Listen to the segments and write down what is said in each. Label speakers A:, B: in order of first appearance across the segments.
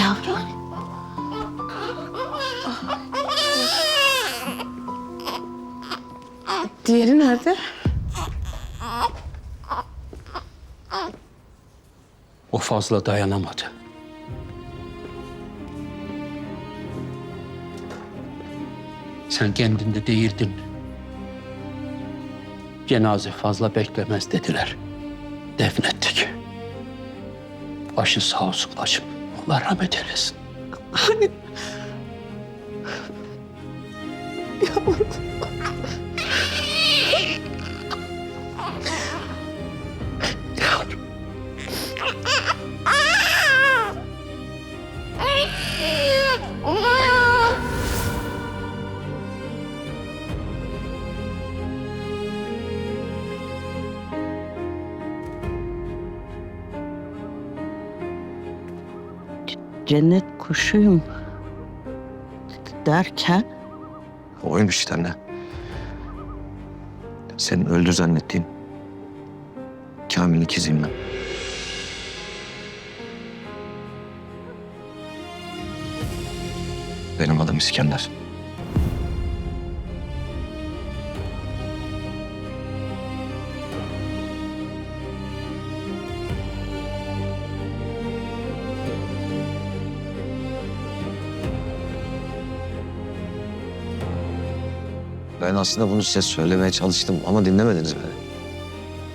A: Yavrum. Diğeri nerede?
B: O fazla dayanamadı. Sen kendinde değildin. Cenaze fazla beklemez dediler. Defnettik. Başın sağ olsun bacım. Allah rahmet eylesin.
A: Cennet kuşuyum derken
C: Oymuş işte anne. Senin öldü zannettiğin Kamil'in ikiziyim ben. Benim adım İskender. Ben aslında bunu size söylemeye çalıştım ama dinlemediniz beni.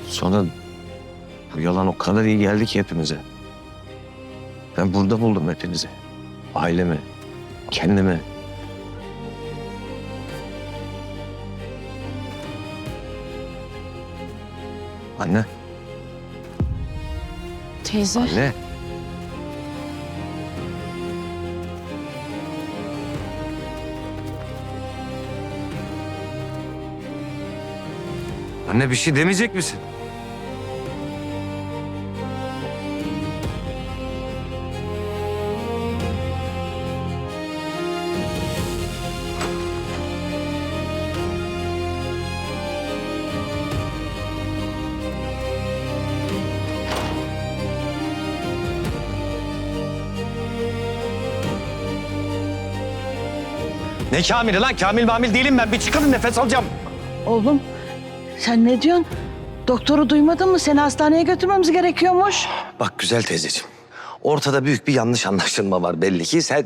C: Sonra bu yalan o kadar iyi geldi ki hepimize. Ben burada buldum hepinizi. Ailemi, kendimi. Anne,
A: teyze
C: anne. Anne bir şey demeyecek misin?
D: Ne Kamil'i lan? Kamil mamil değilim ben. Bir çıkın nefes alacağım.
A: oğlum sen ne diyorsun? Doktoru duymadın mı? Seni hastaneye götürmemiz gerekiyormuş.
D: Bak güzel teyzeciğim. Ortada büyük bir yanlış anlaşılma var belli ki. Sen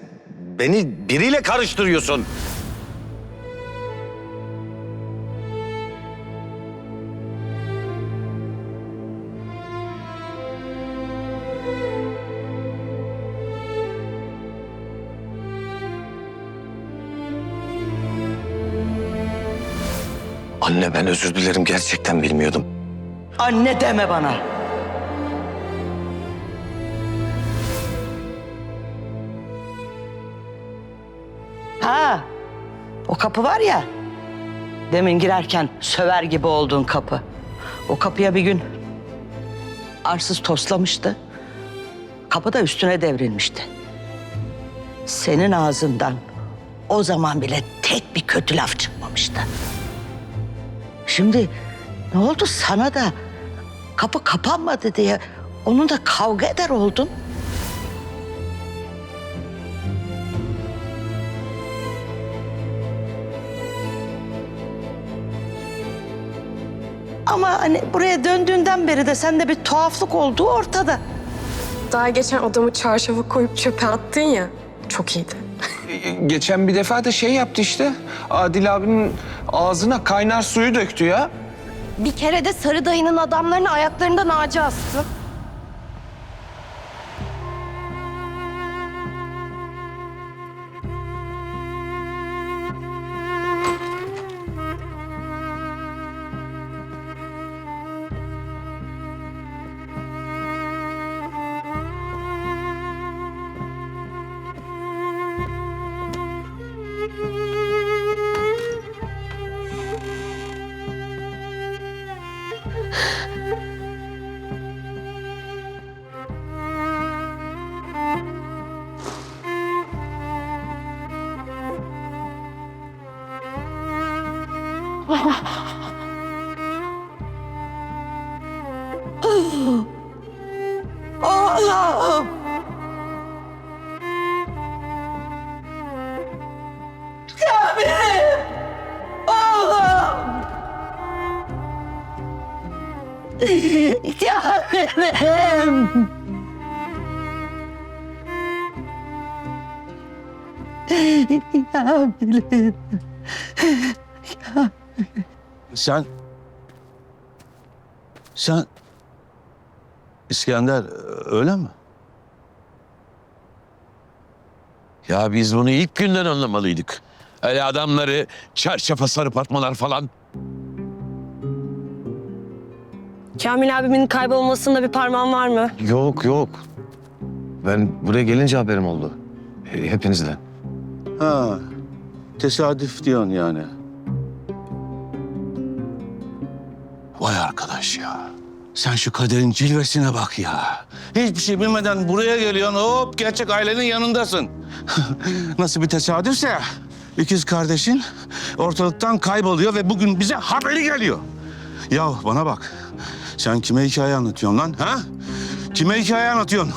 D: beni biriyle karıştırıyorsun. Anne ben özür dilerim gerçekten bilmiyordum.
A: Anne deme bana. Ha, o kapı var ya. Demin girerken söver gibi olduğun kapı. O kapıya bir gün arsız toslamıştı. Kapı da üstüne devrilmişti. Senin ağzından o zaman bile tek bir kötü laf çıkmamıştı. Şimdi ne oldu sana da kapı kapanmadı diye onunla kavga eder oldun? Ama hani buraya döndüğünden beri de sende bir tuhaflık olduğu ortada.
E: Daha geçen adamı çarşafı koyup çöpe attın ya. Çok iyiydi.
F: Geçen bir defa da şey yaptı işte. Adil abinin ağzına kaynar suyu döktü ya.
E: Bir kere de Sarı dayının adamlarını ayaklarından ağaca astı.
A: Oğlum! Ya benim oğlum! Ya benim! Ya benim! Ya!
G: Sen... Sen... İskender öyle mi?
C: Ya biz bunu ilk günden anlamalıydık. Öyle adamları çarşafa sarıp atmalar falan.
H: Kamil abimin kaybolmasında bir parmağın var mı?
C: Yok yok. Ben buraya gelince haberim oldu. Hepinizden.
G: Ha, tesadüf diyorsun yani. Vay arkadaş ya. Sen şu kaderin cilvesine bak ya. Hiçbir şey bilmeden buraya geliyorsun. Hop gerçek ailenin yanındasın. Nasıl bir tesadüfse ikiz kardeşin ortalıktan kayboluyor ve bugün bize haberi geliyor. Ya bana bak. Sen kime hikaye anlatıyorsun lan ha? Kime hikaye anlatıyorsun?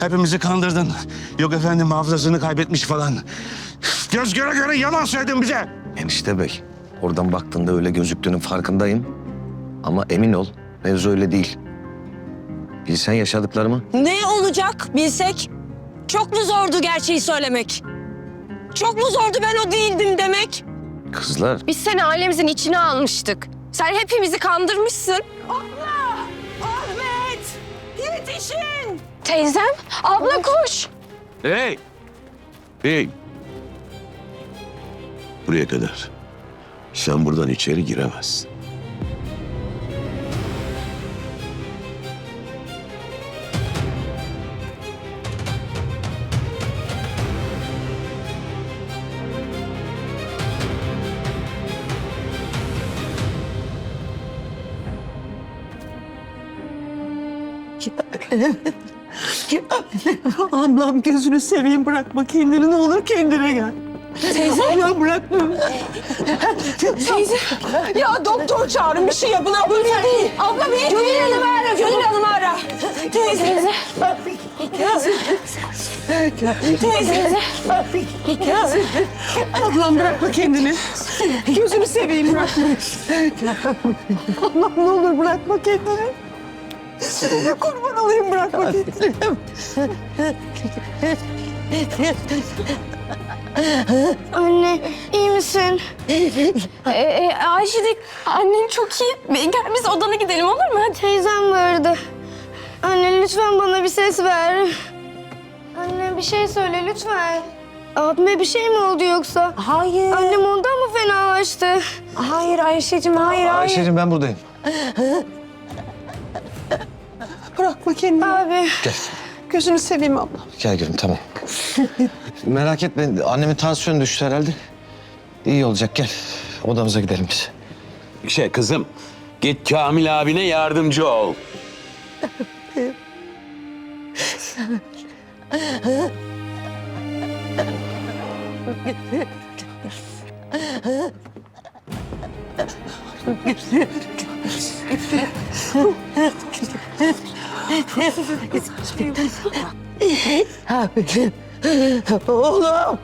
G: Hepimizi kandırdın. Yok efendim hafızasını kaybetmiş falan. Göz göre göre yalan söyledin bize.
C: Enişte bey. Oradan baktığında öyle gözüktüğünün farkındayım. Ama emin ol mevzu öyle değil. Bilsen yaşadıklarımı.
H: Ne olacak bilsek? Çok mu zordu gerçeği söylemek? Çok mu zordu ben o değildim demek?
C: Kızlar
E: Biz seni ailemizin içine almıştık. Sen hepimizi kandırmışsın.
H: Ahmet! Yetişin!
E: Teyzem, abla koş.
G: Hey! Hey!
C: buraya kadar. Sen buradan içeri giremezsin.
A: Ablam gözünü seveyim bırakma kendini ne olur kendine gel. Teyze. Ablam bırakma.
H: Teyze! Ya doktor çağırın bir şey yapın abla değil. Abla bir Gönül Hanım'ı ara, Gönül Hanım'ı ara. Teyze! Teyze! Teyze!
A: Ablam bırakma kendini. Gözünü seveyim bırakma. Ablam ne olur bırakma kendini. Kurban olayım bırakma kendini.
I: Anne iyi misin?
E: Ee, e, Ayşe'de annen çok iyi. Gel biz odana gidelim olur mu?
I: Teyzem bağırdı. Anne lütfen bana bir ses ver. Anne bir şey söyle lütfen. Abime bir şey mi oldu yoksa?
H: Hayır.
I: Annem ondan mı fenalaştı?
H: Hayır Ayşe'cim hayır hayır.
C: Ayşe'cim ben buradayım.
A: Bırakma kendini.
I: Abi
A: Gözünü seveyim ablam.
C: Gel gülüm tamam. Merak etme annemin tansiyonu düştü herhalde. İyi olacak gel. Odamıza gidelim biz.
J: Şey kızım, git Kamil abine yardımcı ol.
A: Oğlum.